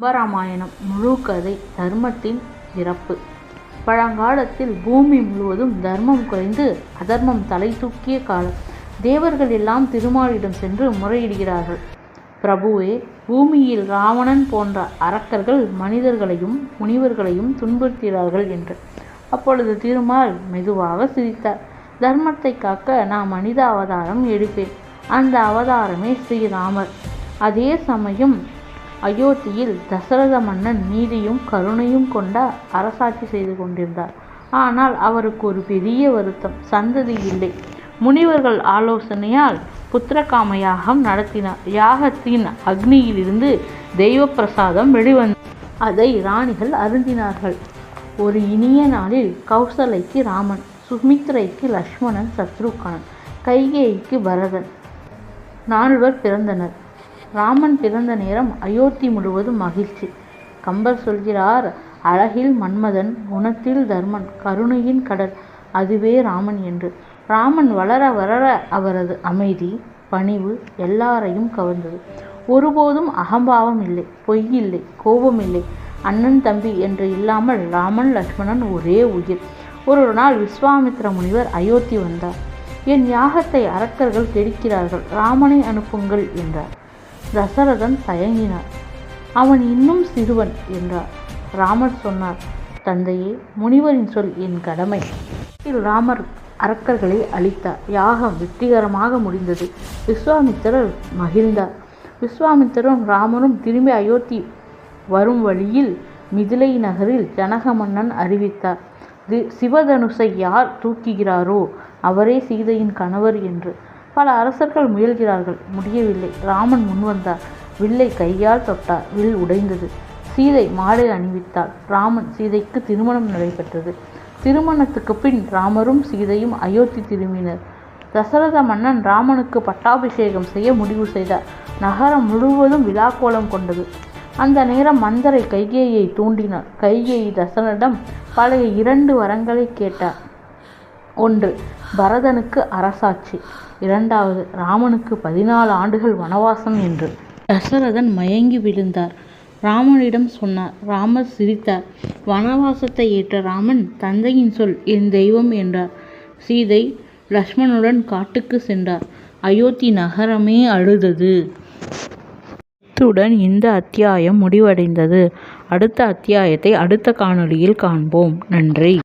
கம்பராமாயணம் முழு கதை தர்மத்தின் இறப்பு பழங்காலத்தில் பூமி முழுவதும் தர்மம் குறைந்து அதர்மம் தலை தூக்கிய காலம். தேவர்கள் எல்லாம் திருமாலிடம் சென்று முறையிடுகிறார்கள். பிரபுவே பூமியில் ராவணன் போன்ற அரக்கர்கள் மனிதர்களையும் முனிவர்களையும் துன்புறுத்துகிறார்கள் என்று. அப்பொழுது திருமால் மெதுவாக சிரித்தார். தர்மத்தை காக்க நான் மனித அவதாரம் எடுப்பேன். அந்த அவதாரமே ஸ்ரீராமர். அதே சமயம் அயோத்தியில் தசரத மன்னன் நீதியும் கருணையும் கொண்ட அரசாட்சி செய்து கொண்டிருந்தார். ஆனால் அவருக்கு ஒரு பெரிய வருத்தம் சந்ததி இல்லை. முனிவர்கள் ஆலோசனையால் புத்திரகாம யாகம் நடத்தினார். யாகத்தின் அக்னியிலிருந்து தெய்வ பிரசாதம் வெளிவந்த அதை ராணிகள் அருந்தினார்கள். ஒரு இனிய நாளில் கௌசலைக்கு ராமன் சுமித்ரைக்கு லக்ஷ்மணன் சத்ருகனன் கைகேயிக்கு பரதன் நால்வர் பிறந்தனர். ராமன் பிறந்த நேரம் அயோத்தி முழுவதும் மகிழ்ச்சி. கம்பர் சொல்கிறார் அழகில் மன்மதன் குணத்தில் தர்மன் கருணையின் கடல் அதுவே ராமன் என்று. ராமன் வளர வளர அவரது அமைதி பணிவு எல்லாரையும் கவர்ந்தது. ஒருபோதும் அகம்பாவம் இல்லை பொய் இல்லை கோபம் இல்லை. அண்ணன் தம்பி என்று இல்லாமல் ராமன் லக்ஷ்மணன் ஒரே உயிர். ஒரு நாள் விஸ்வாமித்ர முனிவர் அயோத்தி வந்தார். என் யாகத்தை அரக்கர்கள் கெடுக்கிறார்கள் ராமனை அனுப்புங்கள் என்றார். தசரதன் தயங்கினார் அவன் இன்னும் சிறுவன் என்றார். ராமர் சொன்னார் தந்தையே முனிவரின் சொல் என் கடமை. ராமர் அரக்கர்களை அழித்தார். யாகம் வெற்றிகரமாக முடிந்தது. விஸ்வாமித்திரர் மகிழ்ந்தார். விஸ்வாமித்திரரும் ராமரும் திரும்பி அயோத்தி வரும் வழியில் மிதிலை நகரில் ஜனக மன்னன் அறிவித்தார் சிவதனுசை யார் தூக்குகிறாரோ அவரே சீதையின் கணவர் என்று. பல அரசர்கள் முயல்கிறார்கள். முடியவில்லை. ராமன் முன்வந்தார் வில்லை கையால் தொட்டார். வில் உடைந்தது. சீதை மாலை அணிவித்தாள். ராமன் சீதைக்கு திருமணம் நடைபெற்றது. திருமணத்துக்கு பின் ராமரும் சீதையும் அயோத்தி திரும்பினர். தசரத மன்னன் ராமனுக்கு பட்டாபிஷேகம் செய்ய முடிவு செய்தார். நகரம் முழுவதும் விழாக்கோலம் கொண்டது. அந்த நேரம் மந்தரை கைகேயை தூண்டினார். கைகேயி தசரனிடம் பழைய இரண்டு வரங்களை கேட்டார். ஒன்று பரதனுக்கு அரசாட்சி. இரண்டாவது ராமனுக்கு பதினாலு ஆண்டுகள் வனவாசம் என்று. தசரதன் மயங்கி விழுந்தார். ராமனிடம் சொன்னார் ராமர் சிரித்தார். வனவாசத்தை ஏற்ற ராமன் தந்தையின் சொல் என் தெய்வம் என்றார். சீதை லக்ஷ்மணுடன் காட்டுக்கு சென்றார். அயோத்தி நகரமே அழுதது. இத்துடன் இந்த அத்தியாயம் முடிவடைந்தது. அடுத்த அத்தியாயத்தை அடுத்த காணொளியில் காண்போம். நன்றி.